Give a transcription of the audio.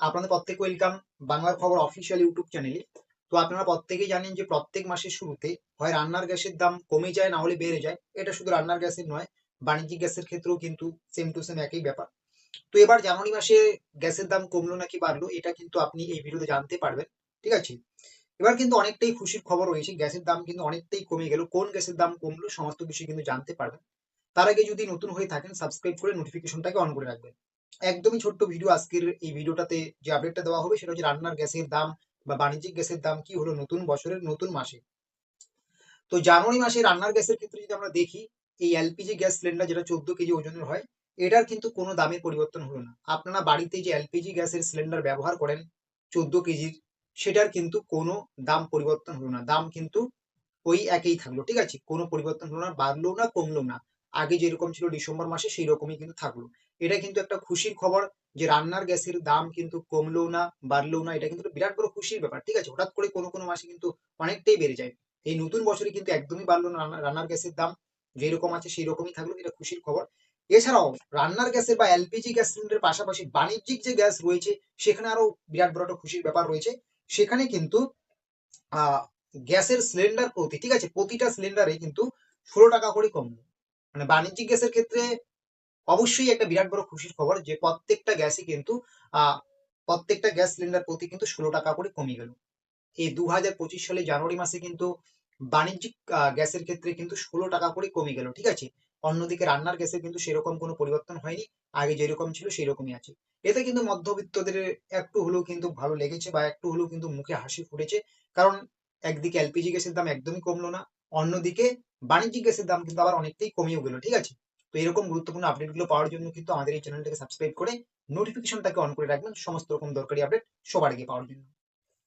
আপনাদের প্রত্যেক ওয়েলকাম বাংলার খবর অফিসিয়াল ইউটিউব চ্যানেলে তো আপনারা প্রত্যেকেই জানেন যে প্রত্যেক মাসের শুরুতে হয় রান্নার গ্যাসের দাম কমে যায় না হলে বেড়ে যায়। এটা শুধু রান্নার গ্যাসের নয়, বাণিজ্যিক গ্যাসের ক্ষেত্রেও কিন্তু সেম টু সেম একই ব্যাপার। তো এবার জানুয়ারি মাসে গ্যাসের দাম কমলো নাকি বাড়লো, এটা কিন্তু আপনি এই ভিডিওতে জানতে পারবেন। ঠিক আছে? এবার কিন্তু অনেকটাই খুশির খবর রয়েছে, গ্যাসের দাম কিন্তু অনেকটাই কমে গেল। কোন গ্যাসের দাম কমলো সমস্ত বিষয় কিন্তু জানতে পারবেন। তার আগে যদি নতুন হয়ে থাকেন সাবস্ক্রাইব করে নোটিফিকেশনটাকে অন করে রাখবেন। একদমই ছোট্ট ভিডিও আজকের এই ভিডিওটাতে যে আপডেটটা দেওয়া হবে সেটা হচ্ছে রান্নার গ্যাসের দাম বা বাণিজ্যিক গ্যাসের দাম কি হলো নতুন বছরের নতুন মাসে। তো জানুয়ারি মাসে রান্নার গ্যাসের ক্ষেত্রে যদি আমরা দেখি, এই এলপিজি গ্যাস সিলিন্ডার যেটা চোদ্দ কেজি ওজনের হয়, এটার কিন্তু কোনো দামের পরিবর্তন হলো না। আপনারা বাড়িতে যে এলপিজি গ্যাসের সিলিন্ডার ব্যবহার করেন চোদ্দ কেজির, সেটার কিন্তু কোনো দাম পরিবর্তন হলো না। দাম কিন্তু ওই একই থাকল, ঠিক আছে? কোনো পরিবর্তন হলো না, বাড়লো না, কমলো না। আগে যেরকম ছিল ডিসেম্বর মাসে, সেই রকমই কিন্তু থাকল। এটা কিন্তু একটা খুশির খবর যে রান্নার গ্যাসের দাম কিন্তু কমলো না বাড়লো না, এটা কিন্তু বিরাট বড় খুশির ব্যাপার, ঠিক আছে? হঠাৎ করে কোনো কোনো মাসে কিন্তু অনেকটাই বেড়ে যায়। এই নতুন বছরে কিন্তু একদমই বাড়লো না রান্নার গ্যাসের দাম, যেরকম আছে সেই রকমই থাকল, এটা খুশির খবর। এছাড়াও রান্নার গ্যাসের বা এলপিজি গ্যাস সিলিন্ডারের পাশাপাশি বাণিজ্যিক যে গ্যাস রয়েছে, সেখানে আরও বিরাট বড় একটা খুশির ব্যাপার রয়েছে। সেখানে কিন্তু গ্যাসের সিলিন্ডার প্রতি, ঠিক আছে? প্রতিটা সিলিন্ডারে কিন্তু ষোলো টাকা করে কমলো। মানে বাণিজ্যিক গ্যাসের ক্ষেত্রে অবশ্যই একটা বিরাট বড় খুশির খবর যে প্রত্যেকটা গ্যাসই কিন্তু প্রত্যেকটা গ্যাস সিলিন্ডার প্রতি কিন্তু ষোলো টাকা করে কমে গেল। এই দু হাজার পঁচিশ সালে জানুয়ারি মাসে কিন্তু বাণিজ্যিক গ্যাসের ক্ষেত্রে কিন্তু ষোলো টাকা করে কমে গেল, ঠিক আছে? অন্যদিকে রান্নার গ্যাসের কিন্তু সেরকম কোনো পরিবর্তন হয়নি, আগে যেরকম ছিল সেই রকমই আছে। এতে কিন্তু মধ্যবিত্তদের একটু হলেও কিন্তু ভালো লেগেছে বা একটু হলেও কিন্তু মুখে হাসি ফুটেছে, কারণ একদিকে এলপিজি গ্যাসের দাম একদমই কমলো না, অন্যদিকে বাণিজ্যিক গ্যাসের দাম কিন্তু আবার অনেকটাই কমেও গেল, ঠিক আছে? তো এরকম গুরুত্বপূর্ণ আপডেটগুলো পাওয়ার জন্য কিন্তু আমাদের এই চ্যানেলটাকে সাবস্ক্রাইব করে নোটিফিকেশনটাকে অন করে রাখবেন। সমস্ত রকম দরকারি আপডেট সবার আগে পাওয়ার জন্য।